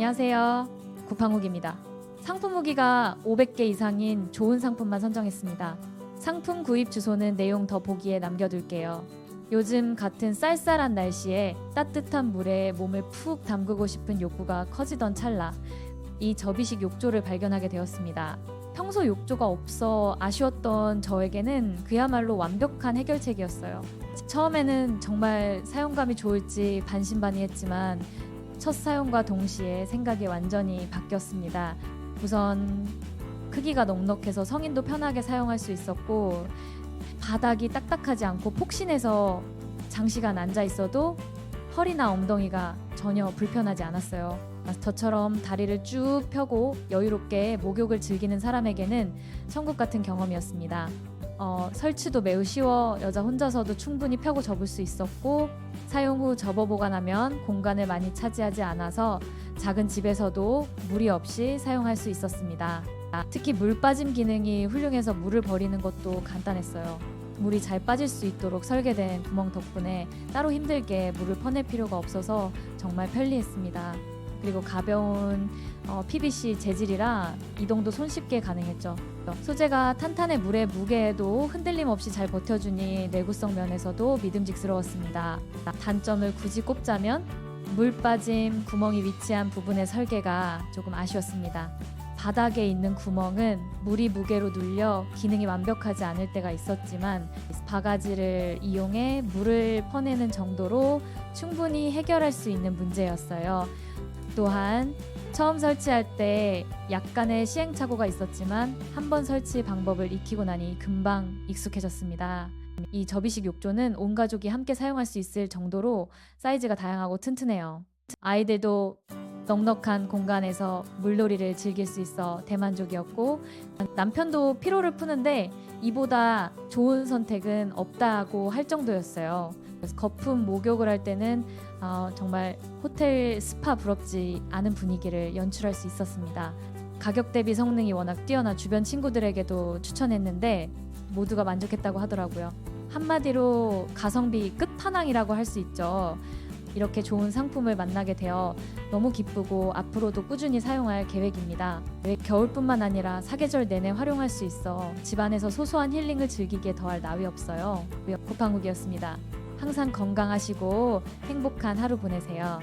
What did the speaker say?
안녕하세요. 구팡욱입니다. 상품 후기가 500개 이상인 좋은 상품만 선정했습니다. 상품 구입 주소는 내용 더 보기에 남겨둘게요. 요즘 같은 쌀쌀한 날씨에 따뜻한 물에 몸을 푹 담그고 싶은 욕구가 커지던 찰나 이 접이식 욕조를 발견하게 되었습니다. 평소 욕조가 없어 아쉬웠던 저에게는 그야말로 완벽한 해결책이었어요. 처음에는 정말 사용감이 좋을지 반신반의했지만 첫 사용과 동시에 생각이 완전히 바뀌었습니다. 우선 크기가 넉넉해서 성인도 편하게 사용할 수 있었고 바닥이 딱딱하지 않고 폭신해서 장시간 앉아 있어도 허리나 엉덩이가 전혀 불편하지 않았어요. 저처럼 다리를 쭉 펴고 여유롭게 목욕을 즐기는 사람에게는 천국 같은 경험이었습니다. 어, 설치도 매우 쉬워 여자 혼자서도 충분히 펴고 접을 수 있었고 사용 후 접어 보관하면 공간을 많이 차지하지 않아서 작은 집에서도 무리 없이 사용할 수 있었습니다. 특히 물 빠짐 기능이 훌륭해서 물을 버리는 것도 간단했어요. 물이 잘 빠질 수 있도록 설계된 구멍 덕분에 따로 힘들게 물을 퍼낼 필요가 없어서 정말 편리했습니다. 그리고 가벼운 어, PVC 재질이라 이동도 손쉽게 가능했죠. 소재가 탄탄해 물의 무게에도 흔들림 없이 잘 버텨주니 내구성 면에서도 믿음직스러웠습니다. 단점을 굳이 꼽자면 물 빠짐 구멍이 위치한 부분의 설계가 조금 아쉬웠습니다. 바닥에 있는 구멍은 물이 무게로 눌려 기능이 완벽하지 않을 때가 있었지만 바가지를 이용해 물을 퍼내는 정도로 충분히 해결할 수 있는 문제였어요. 또한 처음 설치할 때 약간의 시행착오가 있었지만 한 번 설치 방법을 익히고 나니 금방 익숙해졌습니다. 이 접이식 욕조는 온 가족이 함께 사용할 수 있을 정도로 사이즈가 다양하고 튼튼해요. 아이들도 넉넉한 공간에서 물놀이를 즐길 수 있어 대만족이었고 남편도 피로를 푸는데 이보다 좋은 선택은 없다고 할 정도였어요. 그래서 거품 목욕을 할 때는 어, 정말 호텔 스파 부럽지 않은 분위기를 연출할 수 있었습니다. 가격 대비 성능이 워낙 뛰어나 주변 친구들에게도 추천했는데 모두가 만족했다고 하더라고요. 한마디로 가성비 끝판왕이라고 할 수 있죠. 이렇게 좋은 상품을 만나게 되어 너무 기쁘고 앞으로도 꾸준히 사용할 계획입니다. 겨울뿐만 아니라 사계절 내내 활용할 수 있어 집안에서 소소한 힐링을 즐기기에 더할 나위 없어요. 고팡욱이었습니다. 항상 건강하시고 행복한 하루 보내세요.